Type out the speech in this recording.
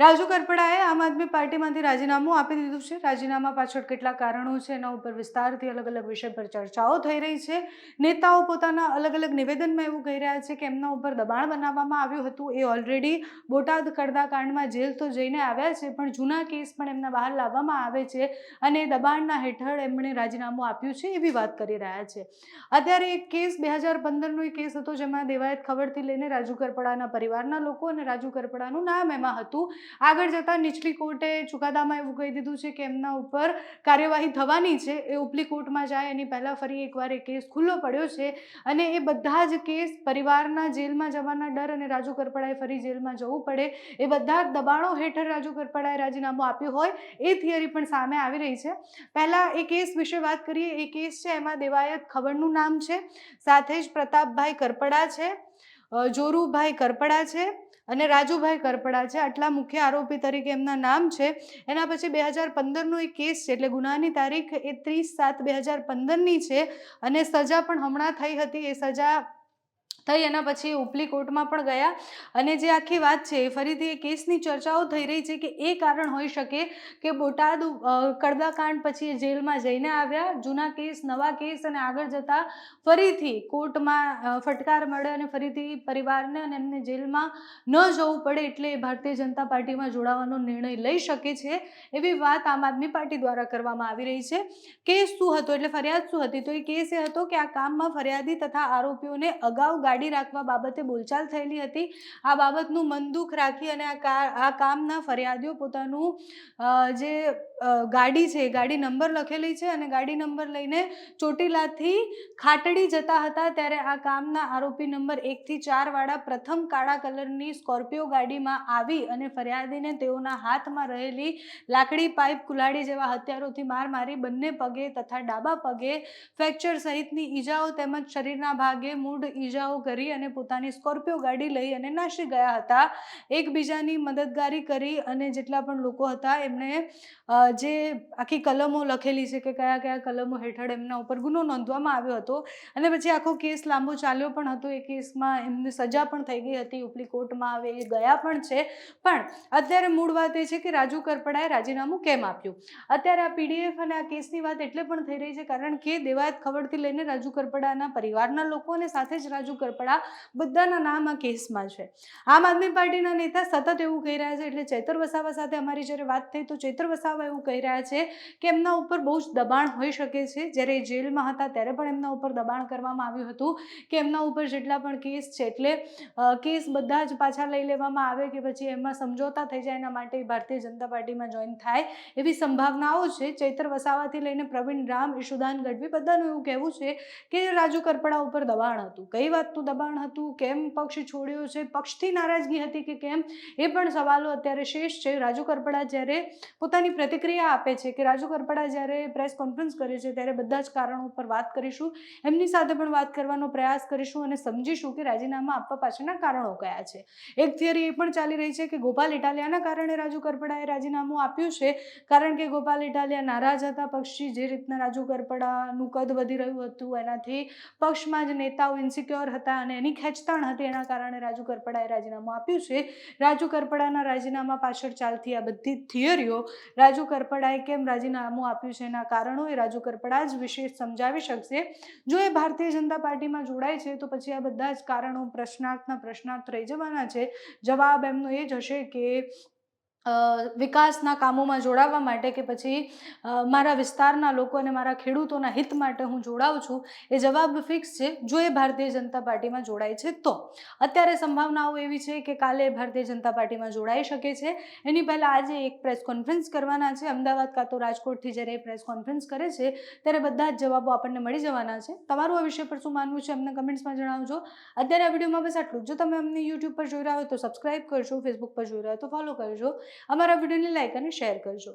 રાજુ કરપડાએ આમ આદમી પાર્ટીમાંથી રાજીનામું આપી દીધું છે. રાજીનામા પાછળ કેટલા કારણો છે. એના ઉપર વિસ્તારથી અલગ અલગ વિષય પર ચર્ચાઓ થઈ રહી છે. નેતાઓ પોતાના અલગ અલગ નિવેદનમાં એવું કહી રહ્યા છે કે એમના ઉપર દબાણ બનાવવામાં આવ્યું હતું. એ ઓલરેડી બોટાદ કડદા કાંડમાં જેલ તો જઈને આવ્યા છે, પણ જૂના કેસ પણ એમના બહાર લાવવામાં આવે છે અને એ દબાણના હેઠળ એમણે રાજીનામું આપ્યું છે એવી વાત કરી રહ્યા છે. અત્યારે એક કેસ બે હજાર પંદરનો એક કેસ હતો જેમાં દેવાયત ખબરથી લઈને રાજુ કરપડાના પરિવારના લોકો અને રાજુ કરપડાનું નામ એમાં હતું. આગળ જતાં નીચલી કોર્ટે ચુકાદામાં એવું કહી દીધું છે કે એમના ઉપર કાર્યવાહી થવાની છે. એ ઉપલી કોર્ટમાં જાય એની પહેલાં ફરી એકવાર એ કેસ ખુલ્લો પડ્યો છે અને એ બધા જ કેસ પરિવારના જેલમાં જવાના ડર અને રાજુ કરપડાએ ફરી જેલમાં જવું પડે. એ બધા દબાણો હેઠળ રાજુ કરપડાએ રાજીનામું આપ્યું હોય એ થિયરી પણ સામે આવી રહી છે. પહેલાં એ કેસ વિશે વાત કરીએ. એ કેસ છે એમાં દેવાયત ખબરનું નામ છે. સાથે જ પ્રતાપભાઈ કરપડા છે. જોરુભાઈ કરપડા છે અને રાજુભાઈ કરપડા છે. આટલા મુખ્ય આરોપી તરીકે એમના નામ છે. એના પછી બે હજાર પંદરનો એક કેસ છે એટલે ગુનાની તારીખ એ ત્રીસ સાત બે હજાર પંદરની છે અને સજા પણ હમણાં થઈ હતી. એ સજા થઈ એના પછી ઉપલી કોર્ટમાં પણ ગયા. અને જે આખી વાત છે એ ફરીથી એ કેસની ચર્ચાઓ થઈ રહી છે કે એ કારણ હોઈ શકે કે બોટાદ કડદાકાંડ પછી જેલમાં જઈને આવ્યા. જૂના કેસ, નવા કેસ અને આગળ જતાં ફરીથી કોર્ટમાં ફટકાર મળે અને ફરીથી પરિવારને અને એમને જેલમાં ન જવું પડે એટલે ભારતીય જનતા પાર્ટીમાં જોડાવાનો નિર્ણય લઈ શકે છે એવી વાત આમ આદમી પાર્ટી દ્વારા કરવામાં આવી રહી છે. કેસ શું હતો? એટલે ફરિયાદ શું હતી? તો એ કેસ એ હતો કે આ કામમાં ફરિયાદી તથા આરોપીઓને અગાઉ ગાડી રાખવા બાબતે બોલચાલ થયેલી હતી. આ બાબતનું મન દુઃખ રાખી અને આ આ કામના ફરિયાદીઓ પોતાનું જે ગાડી છે, ગાડી નંબર લખેલી છે અને ગાડી નંબર લઈને ચોટીલાથી ખાટડી જતા હતા ત્યારે આ કામના આરોપી નંબર એકથી ચારવાળા પ્રથમ કાળા કલરની સ્કોર્પિયો ગાડીમાં આવી અને ફરિયાદીને તેઓના હાથમાં રહેલી લાકડી પાઇપ કુલાડી જેવા હથિયારોથી માર મારી બંને પગે તથા ડાબા પગે ફ્રેક્ચર સહિતની ઈજાઓ તેમજ શરીરના ભાગે મૂળ ઈજાઓ કરી અને પોતાની સ્કોર્પિયો ગાડી લઈ અને નાસી ગયા હતા. એકબીજાની મદદગારી કરી અને જેટલા પણ લોકો હતા એમને જે આખી કલમો લખેલી છે કે કયા કયા કલમો હેઠળ એમના ઉપર ગુનો નોંધવામાં આવ્યો હતો અને પછી આખો કેસ લાંબો ચાલ્યો પણ હતો. એ કેસમાં એમને સજા પણ થઈ ગઈ હતી. ઉપલી કોર્ટમાં આવે એ ગયા પણ છે. પણ અત્યારે મૂળ વાત એ છે કે રાજુ કરપડાએ રાજીનામું કેમ આપ્યું? અત્યારે આ પીડીએફ અને આ કેસની વાત એટલે પણ થઈ રહી છે કારણ કે દેવાયત ખબરથી લઈને રાજુ કરપડાના પરિવારના લોકો અને સાથે જ રાજુ કરપડા બધાના નામ આ કેસમાં છે. આમ આદમી પાર્ટીના નેતા સતત એવું કહી રહ્યા છે, એટલે ચૈતર વસાવા સાથે અમારી જ્યારે વાત થઈ તો ચૈતર વસાવા એવું કહી રહ્યા છે કે એમના ઉપર બહુ જ દબાણ હોઈ શકે છે. જ્યારે જેલમાં હતા ત્યારે પણ એમના ઉપર દબાણ કરવામાં આવ્યું હતું કે એમના ઉપર જેટલા પણ કેસ છે એટલે કેસ બધા જ પાછા લઈ લેવામાં આવે કે પછી એમાં સમજોતા થઈ જાય એના માટે ભારતીય જનતા પાર્ટીમાં જોઈન થાય એવી સંભાવનાઓ છે. ચૈત્ર વસાવાથી લઈને પ્રવીણ રામ, ઈશુદાન ગઢવી બધાનું એવું કહેવું છે કે રાજુ કરપડા ઉપર દબાણ હતું. કઈ વાતનું દબાણ હતું? કેમ પક્ષ છોડ્યો છે? પક્ષથી નારાજગી હતી કે કેમ? એ પણ સવાલો અત્યારે શેષ છે. રાજુ કરપડા જ્યારે પોતાની પ્રતિક્રિયા આપે છે કે રાજુ કરપડા જ્યારે પ્રેસ કોન્ફરન્સ કરે છે ત્યારે બધા જ કારણો પર વાત કરીશું. એમની સાથે પણ વાત કરવાનો પ્રયાસ કરીશું અને સમજીશું કે રાજીનામા આપવા પાછળના કારણો કયા છે. એક થિયરી એ પણ ચાલી રહી છે કે ગોપાલ ઇટાલિયાના કારણે રાજુ કરપડાએ રાજીનામું આપ્યું છે. કારણ કે ગોપાલ ઇટાલિયા નારાજ હતા પક્ષી જે રીતના રાજુ કરપડાનું કદ વધી રહ્યું હતું, એનાથી પક્ષમાં જ નેતાઓ ઇન્સિક્યોર હતા. અને એની ખેંચતાણ હતી એના કારણે રાજુ કરપડાએ રાજીનામું આપ્યું છે. રાજુ કરપડાના રાજીનામા પાછળ ચાલતી આ બધી થિયરીઓ રાજુ કરપડાએ કેમ રાજીનામું આપ્યું છે એના કારણો એ રાજુ કરપડા જ વિશેષ સમજાવી શકશે. જો એ ભારતીય જનતા પાર્ટીમાં જોડાય છે તો પછી આ બધા જ કારણો પ્રશ્નાર્થના પ્રશ્નાર્થ રહી જવાના છે. જવાબ એમનો એ જ હશે કે વિકાસના કામોમાં જોડાવા માટે કે પછી મારા વિસ્તારના લોકો અને મારા ખેડૂતોના હિત માટે હું જોડાઉં છું, એ જવાબ ફિક્સ છે, જો એ ભારતીય જનતા પાર્ટીમાં જોડાય છે તો. અત્યારે સંભાવનાઓ એવી છે કે કાલે ભારતીય જનતા પાર્ટીમાં જોડાઈ શકે છે. એની પહેલાં આજે એક પ્રેસ કોન્ફરન્સ કરવાના છે. અમદાવાદ કાં તો રાજકોટથી જ્યારે એ પ્રેસ કોન્ફરન્સ કરે છે, ત્યારે બધા જ જવાબો આપણને મળી જવાના છે. તમારું આ વિષય પર શું માનવું છે અમને કમેન્ટ્સમાં જણાવજો. અત્યારે આ વિડીયોમાં બસ આટલું જ. તમે અમને યુટ્યુબ પર જોઈ રહ્યા હોય તો સબસ્ક્રાઇબ કરજો ફેસબુક પર જોઈ રહ્યા હોય તો ફોલો કરજો. અમારા વિડીયોને લાઈક અને શેર કરજો.